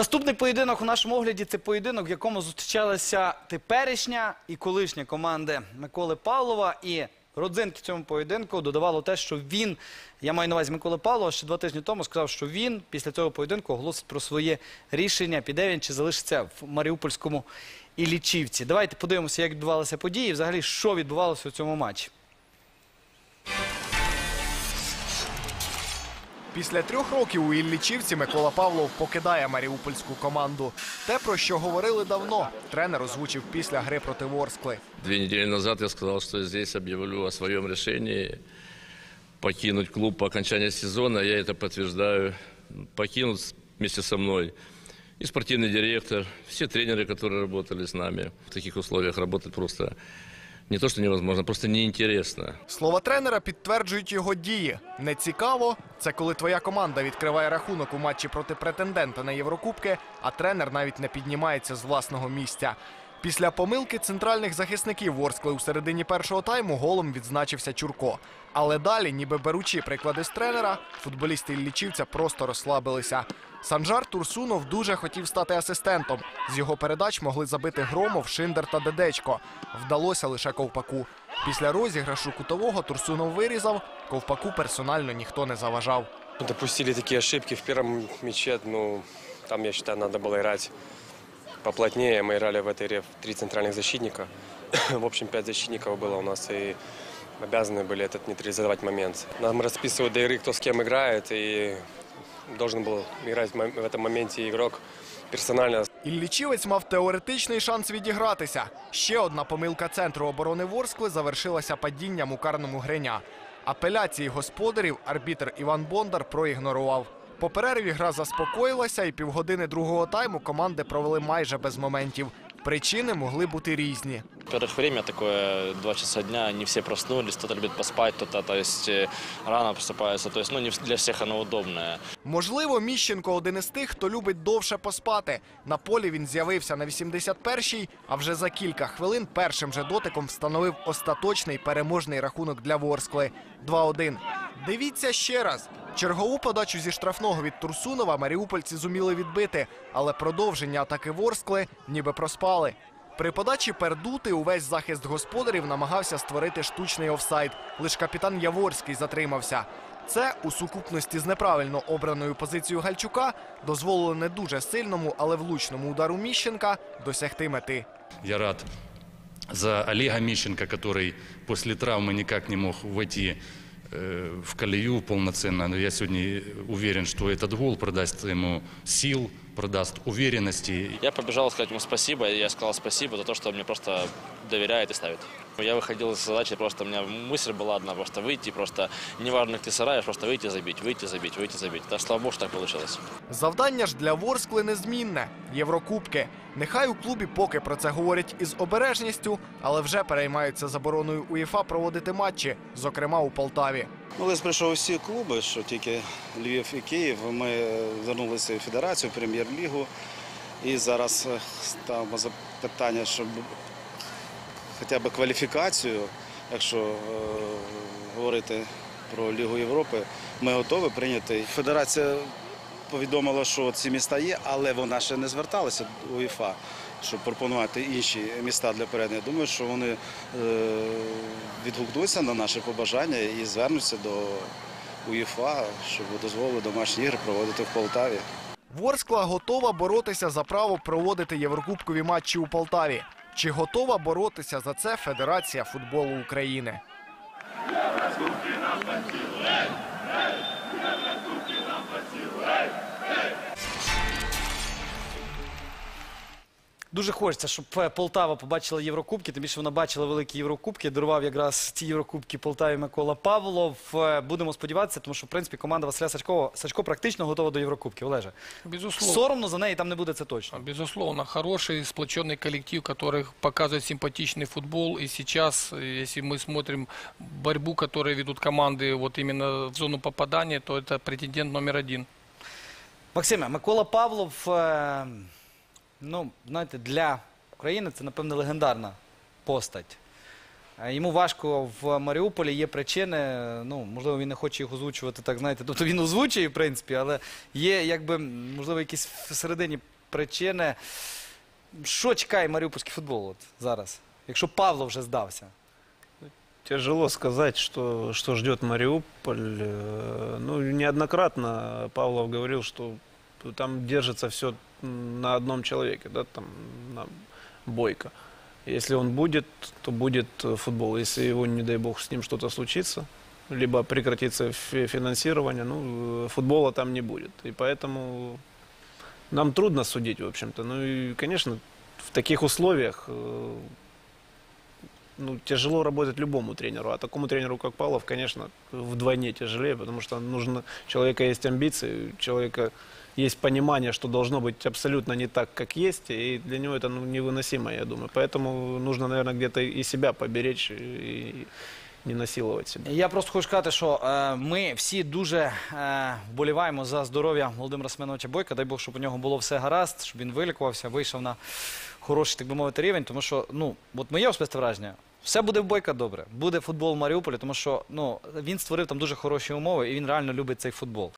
Наступний поєдинок у нашому огляді це поєдинок, в якому зустрічалися теперішня і колишня команди Миколи Павлова. І родзинки цьому поєдинку додавало те, що він, я маю на увазі Миколи Павлова, ще два тижні тому сказав, що він після цього поєдинку оголосить про своє рішення, піде він чи залишиться в Маріупольському Іллічівці. Давайте подивимося, як відбувалися події, і взагалі, що відбувалося у цьому матчі. Після трьох років у Іллічівці Микола Павлов покидає маріупольську команду. Те, про що говорили давно, тренер озвучив після гри проти Ворскли. Две недели назад я сказал, что здесь объявлю о своем решении покинуть клуб по окончании сезона. Я это подтверждаю. Покинут вместе со мной и спортивный директор, все тренеры, которые работали с нами. В таких условиях работать просто не то, що невозможно, просто неінтересно. Слова тренера підтверджують його дії. Не цікаво. Це коли твоя команда відкриває рахунок у матчі проти претендента на Єврокубки, а тренер навіть не піднімається з власного місця. Після помилки центральних захисників Ворскли у середині першого тайму голом відзначився Чурко. Але далі, ніби беручи приклади з тренера, футболісти Іллічівця просто розслабилися. Санжар Турсунов дуже хотів стати асистентом. З його передач могли забити Громов, Шиндер та Дедечко. Вдалося лише Ковпаку. Після розіграшу кутового Турсунов вирізав. Ковпаку персонально ніхто не заважав. Допустили такие ошибки в первом мяче. Ну, там, я считаю, надо было играть поплотнее. Мы играли в этой игре в три центральных защитника. В общем, пять защитников было у нас, и обязаны были этот нейтрализовать момент. Нам расписывают до игры, кто с кем играет, и должен был играть в мом- в этом моменте игрок персонально Іллічівець мав теоретичний шанс відігратися. Ще одна помилка центру оборони Ворскли завершилася падінням у карному гриня. Апеляції господарів арбітр Іван Бондар проігнорував. По перерві гра заспокоїлася, і півгодини другого тайму команди провели майже без моментів. Причини могли бути різні. Во-первых, время такое, два часа дня, не все проснулись, кто-то любит поспать, кто-то, то есть, э, рано просыпается, то есть, ну, не вс- для всех оно удобное. Можливо, Міщенко один із тих, хто любить довше поспати. На полі він з'явився на 81-й, а вже за кілька хвилин першим же дотиком встановив остаточний переможний рахунок для Ворскли 2-1. Дивіться ще раз. Чергову подачу зі штрафного від Турсунова маріупольці зуміли відбити, але продовження атаки Ворскли ніби проспали. При подачі пердути увесь захист господарів намагався створити штучний офсайд. Лиш капітан Яворський затримався. Це у сукупності з неправильно обраною позицією Гальчука дозволило не дуже сильному, але влучному удару Міщенка досягти мети. Я рад за Олега Мищенко, который после травмы никак не мог войти э, в колею полноценно. Но я сегодня уверен, что этот гол продаст ему сил, продаст уверенности. Я побежал сказать ему спасибо, я сказал спасибо за то, что мне просто доверяет и ставит. Я выходил с задачей, просто у меня мысль была одна, просто выйти, просто неважно, как ты сараешь, просто выйти забить, выйти забить, выйти забить. Да, слава богу, что так получилось. Завдання ж для Ворскли незмінне Єврокубки. Нехай у клубі поки про це говорять із обережністю, але вже переймаються забороною УЄФА проводити матчі, зокрема у Полтаві. Ну, лист прийшов у всі клуби, що тільки Львів і Київ. Ми звернулися в федерацію, в прем'єр-лігу. І зараз е, ставимо запитання, щоб хоча б кваліфікацію, якщо е, говорити про Лігу Європи, ми готові прийняти. Федерація повідомила, що ці міста є, але вона ще не зверталася до УЄФА, щоб пропонувати інші міста для передання. Думаю, що вони е, відгукнуться на наші побажання і звернуться до УЄФА, щоб дозволили домашні ігри проводити в Полтаві. Ворскла готова боротися за право проводити єврокубкові матчі у Полтаві. Чи готова боротися за це Федерація футболу України? Дуже хочеться, щоб е, Полтава побачила Єврокубки, тим більше вона бачила великі Єврокубки. Дарував якраз ці Єврокубки Полтаві Микола Павлов. Е, Будемо сподіватися, тому що в принципі команда Василя Сачкова Сачко практично готова до Єврокубків. Олеже, Безусловно. соромно за неї там не буде це точно. Безусловно, хороший, сплоченный коллектив, который показывает симпатичный футбол. И сейчас, э, если мы смотрим борьбу, которую ведут команды вот именно в зону попадания, то это претендент номер один. Максиме, Микола Павлов, е, ну знаєте, для України це напевне легендарна постать. Е, Йому важко в Маріуполі, є причини. Ну, можливо, він не хоче їх озвучувати, так знаєте. Тобто він озвучує, в принципі, але є, якби, можливо, якісь всередині причини. Що чекає маріупольський футбол от зараз? Якщо Павло вже здався. Тяжело сказать, что, что ждет Мариуполь. Э, Ну, неоднократно Павлов говорил, что там держится все на одном человеке, да, там на Бойко. Если он будет, то будет э, футбол. Если его, не дай бог, с ним что-то случится, либо прекратится фи- финансирование, ну, э, футбола там не будет. И поэтому нам трудно судить, в общем-то. Ну и, конечно, в таких условиях э, ну, тяжело работать любому тренеру. А такому тренеру, как Павлов, конечно, вдвойне тяжелее, потому что нужно, у человека есть амбиции, у человека есть понимание, что должно быть абсолютно не так, как есть, и для него это ну, невыносимо, я думаю. Поэтому нужно, наверное, где-то и себя поберечь, и не насиловать себя. Я просто хочу сказати, що е, ми всі дуже е, вболіваємо за здоров'я Володимира Семеновича Бойка. Дай Бог, щоб у нього було все гаразд, щоб він вилікувався, вийшов на хороший, так би мовити, рівень. Тому що, ну, от моє особисте враження. Все буде в Бойка добре. Буде футбол в Маріуполі, тому що ну, він створив там дуже хороші умови і він реально любить цей футбол.